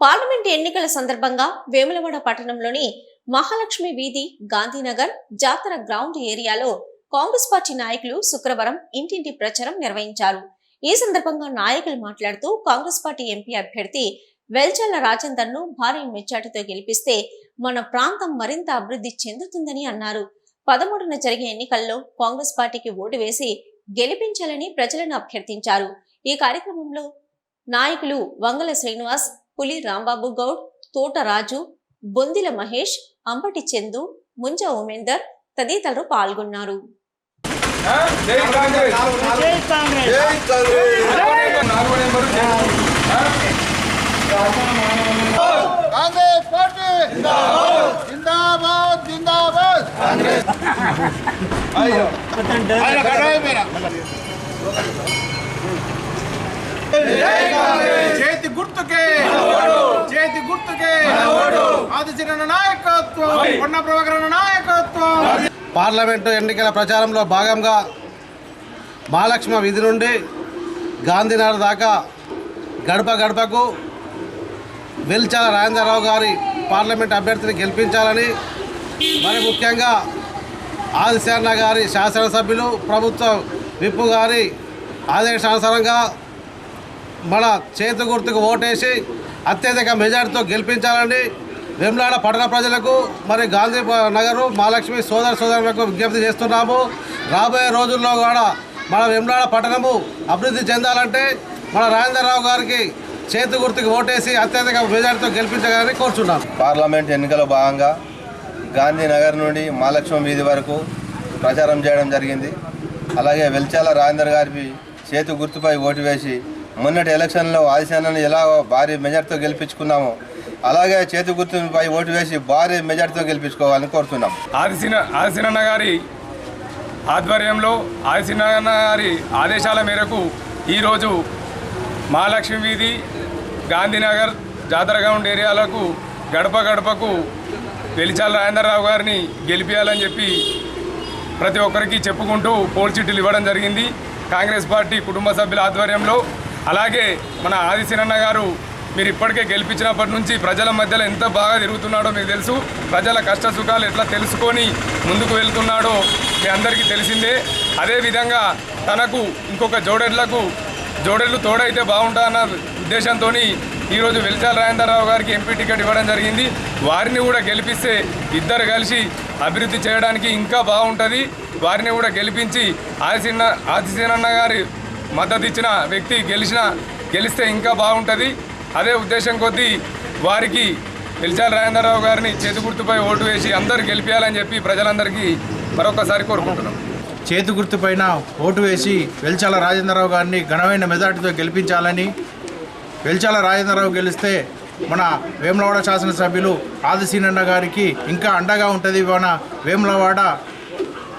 Parliament ఎన్నికల సందర్భంగా వేములవాడ పట్టణంలోని మహాలక్ష్మి వీధి గాంధీనగర్ జాతర గ్రౌండ్ ఏరియాలో కాంగ్రెస్ పార్టీ నాయకులు శుక్రవారం ఇంటింటి ప్రచారం నిర్వహించారు. ఈ సందర్భంగా నాయకులు మాట్లాడుతూ కాంగ్రెస్ పార్టీ ఎంపీ అభ్యర్థి వెల్చల్ల రాజేందర్ను భారీ మెచ్చాటితో గెలిపిస్తే మన ప్రాంతం మరింత అభివృద్ధి చెందుతుందని అన్నారు. పదమూడున జరిగే ఎన్నికల్లో కాంగ్రెస్ పార్టీకి ఓటు వేసి గెలిపించాలని ప్రజలను అభ్యర్థించారు. ఈ కార్యక్రమంలో నాయకులు వంగల శ్రీనివాస్ పులి రాంబాబు గౌడ్ తోట రాజు బొందిల మహేష్ అంబటి చందు ముంజ ఉమేందర్ తదితరులు పాల్గొన్నారు. జై కాంగ్రెస్ జై కాంగ్రెస్ జై కాంగ్రెస్ నాలుగో నెంబరు జై కాంగ్రెస్ పార్టీ జిందాబాద్ జిందాబాద్ అయ్యో చేతి గుర్తుకే చేతి గుర్తుకే ఆదిశరణ నాయకత్వం కొండ ప్రభాకరణ నాయకత్వం. పార్లమెంటు ఎన్నికల ప్రచారంలో భాగంగా మహాలక్ష్మి వీధి నుండి గాంధీనగర్ దాకా గడప గడపకు వెల్చాల రాజేంద్రరావు గారి పార్లమెంట్ అభ్యర్థిని గెలిపించాలని మరి ముఖ్యంగా ఆదిశరణ గారి శాసనసభ్యులు ప్రభుత్వ విప్పు గారి ఆదేశానుసారంగా మన చేతి గుర్తుకు ఓటేసి అత్యధిక మెజార్టీతో గెలిపించాలని వెమ్లాడ పట్టణ ప్రజలకు మరి గాంధీ నగరు మహాలక్ష్మి సోదర సోదరులకు విజ్ఞప్తి చేస్తున్నాము. రాబోయే రోజుల్లో కూడా మన వెమ్లాడ పట్టణము అభివృద్ధి చెందాలంటే మన రాజేంద్రరావు గారికి చేతి గుర్తుకు ఓటేసి అత్యధిక మెజార్టీతో గెలిపించగలని కోరుచున్నాం పార్లమెంట్ ఎన్నికల భాగంగా గాంధీనగర్ నుండి మహాలక్ష్మి వీధి వరకు ప్రచారం చేయడం జరిగింది. అలాగే వెల్చాల రాజేందర్ గారికి చేతి గుర్తుపై ఓటు వేసి మొన్నటి ఎలక్షన్లో ఆదిశానాన్ని ఎలా భారీ మెజార్టీతో గెలిపించుకున్నామో అలాగే చేతి గుర్తుపై ఓటు వేసి భారీ మెజార్టీతో గెలిపించుకోవాలని కోరుతున్నాం. ఆదిసిన ఆదిశనన్న గారి ఆధ్వర్యంలో ఆదిశనన్న గారి ఆదేశాల మేరకు ఈరోజు మహాలక్ష్మి వీధి గాంధీనగర్ జాతర గ్రౌండ్ ఏరియాలకు గడప గడపకు వెలిచాల రాజేంద్రరావు గారిని గెలిపించాలని చెప్పి ప్రతి ఒక్కరికి చెప్పుకుంటూ పోల్ చిట్టులు ఇవ్వడం జరిగింది. కాంగ్రెస్ పార్టీ కుటుంబ సభ్యుల ఆధ్వర్యంలో అలాగే మన ఆదిశీనన్న గారు మీరు ఇప్పటికే గెలిపించినప్పటి నుంచి ప్రజల మధ్యలో ఎంత బాగా తిరుగుతున్నాడో మీకు తెలుసు. ప్రజల కష్ట సుఖాలు ఎట్లా తెలుసుకొని ముందుకు వెళ్తున్నాడో మీ అందరికీ తెలిసిందే. అదేవిధంగా తనకు ఇంకొక జోడెడ్లకు జోడెడ్లు తోడైతే బాగుంటుందన్న ఉద్దేశంతో ఈరోజు వెలిచాల రాజేంద్రరావు గారికి ఎంపీ టికెట్ ఇవ్వడం జరిగింది. వారిని కూడా గెలిపిస్తే ఇద్దరు కలిసి అభివృద్ధి చేయడానికి ఇంకా బాగుంటుంది. వారిని కూడా గెలిపించి ఆదిశీన ఆదిశీనన్న గారి మద్దతు ఇచ్చిన వ్యక్తి గెలిచిన గెలిస్తే ఇంకా బాగుంటుంది. అదే ఉద్దేశం కొద్దీ వారికి వెలిచాల రాజేంద్రరావు గారిని చేతి గుర్తుపై ఓటు వేసి అందరు గెలిపించాలని చెప్పి ప్రజలందరికీ మరొకసారి కోరుకుంటున్నాం. చేతి గుర్తుపైన ఓటు వేసి వెల్చాల రాజేంద్రరావు గారిని ఘనమైన మెజార్టీతో గెలిపించాలని వెల్చాల రాజేంద్రరావు గెలిస్తే మన వేములవాడ శాసనసభ్యులు ఆదిశీనన్న గారికి ఇంకా అండగా ఉంటుంది మన వేములవాడ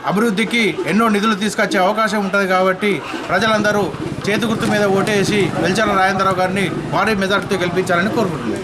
అభివృద్ధికి ఎన్నో నిధులు తీసుకొచ్చే అవకాశం ఉంటుంది కాబట్టి ప్రజలందరూ చేతి గుర్తు మీద ఓటేసి వెల్చాల రాజేంద్రరావు గారిని భారీ మెజార్టీతో గెలిపించాలని కోరుకుంటున్నాను